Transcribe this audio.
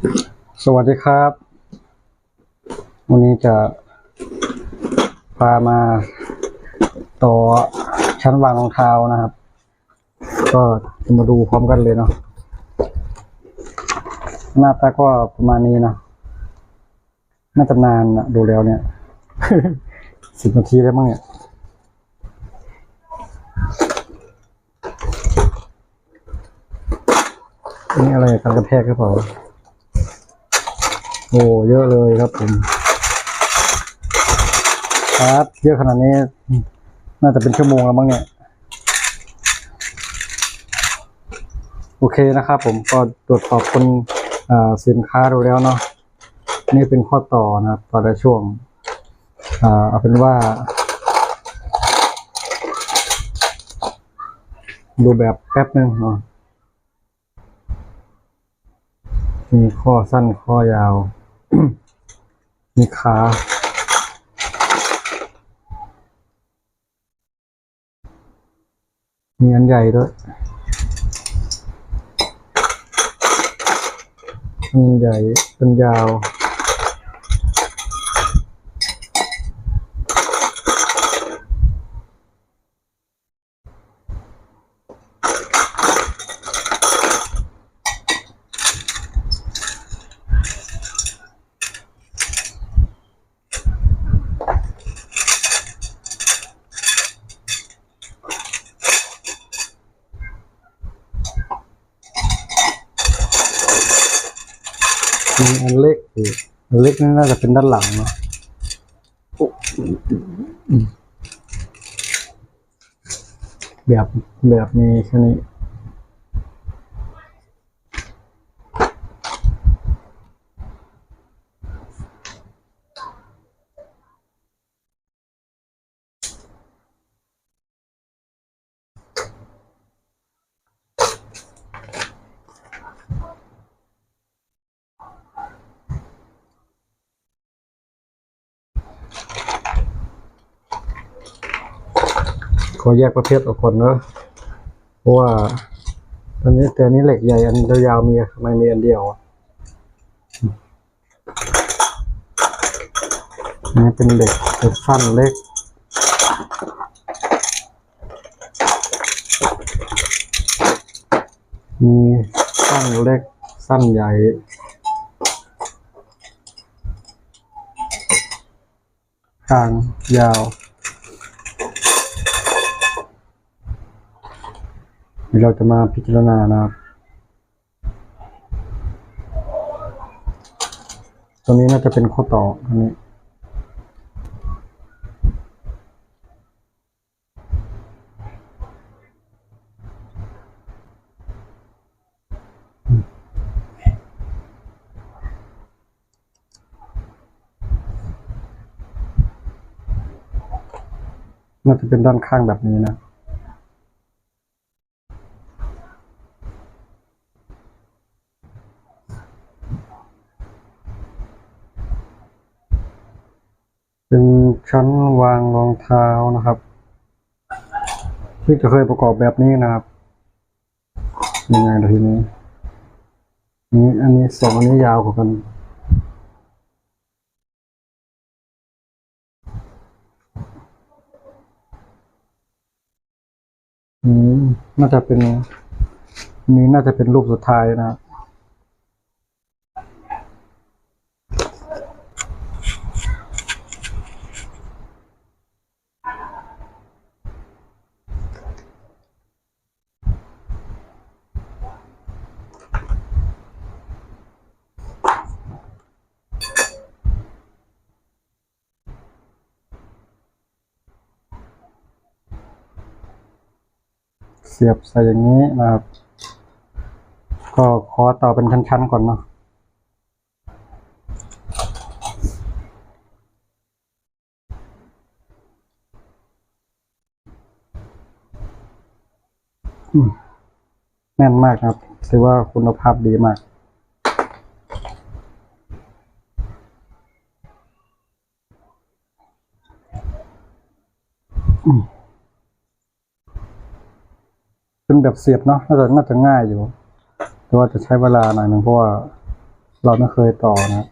สวัสดีครับ วันนี้จะพามาต่อชั้นวางรองเท้านะครับ ก็จะมาดูพร้อมกันเลยเนาะหน้าตาก็ประมาณนี้นะน่าจะนานนะดูแล้วเนี่ยสิบนาทีแล้วมั้งเนี่ยนี่อะไรการกระแทกหรือเปล่า โอ้เยอะเลยครับผมครับเยอะขนาดนี้ น่าจะเป็นชั่วโมงแล้วมั้งเนี่ย โอเคนะครับผมก็ตรวจสอบคนสินค้าดูแล้วเนาะนี่เป็นข้อต่อนะครับตอนละช่วงอเอาเป็นว่า ดูแบบแป๊บนึงเนาะมีข้อสั้นข้อยาว มีขามีอันใหญ่ด้วยอันใหญ่อันยาว มีอันเล็กอีกอันเล็กนี่น่าจะเป็นด้านหลังเนาะอืมแบบแบบมีแค่นี้ ขอแยกประเภทออกก่อนเนอะเพราะว่าตอนนี้แต่นี้เหล็กใหญ่อันยาวๆมีไมมีอันเดียวอันนี่เป็นเหล็กเหล็กสั้นเล็กมีสั้นเล็กสั้นใหญ่ กลางยาว เดี๋ยวเราจะมาพิจารณานะครับตัวนี้น่าจะเป็นข้อต่ออันนี้น่าจะเป็นด้านข้างแบบนี้นะ เป็น ชั้นวางรองเท้านะครับที่จะเคยประกอบแบบนี้นะครับยังไงทีนี้นี้อันนี้สองอันนี้ยาวกว่ากันอืมน่าจะเป็น นี้น่าจะเป็นรูปสุดท้ายนะครับ เสียบใส่อย่างนี้นะครับ ก็ขอต่อเป็นชั้นๆก่อนเนาะแน่นมากครับ ถือว่าคุณภาพดีมาก เป็นแบบเสียบเนาะน่าจะน่าจะง่ายอยู่ แต่ว่าจะใช้เวลาหน่อยหนึงเพราะว่าเราไม่เคยต่อนะ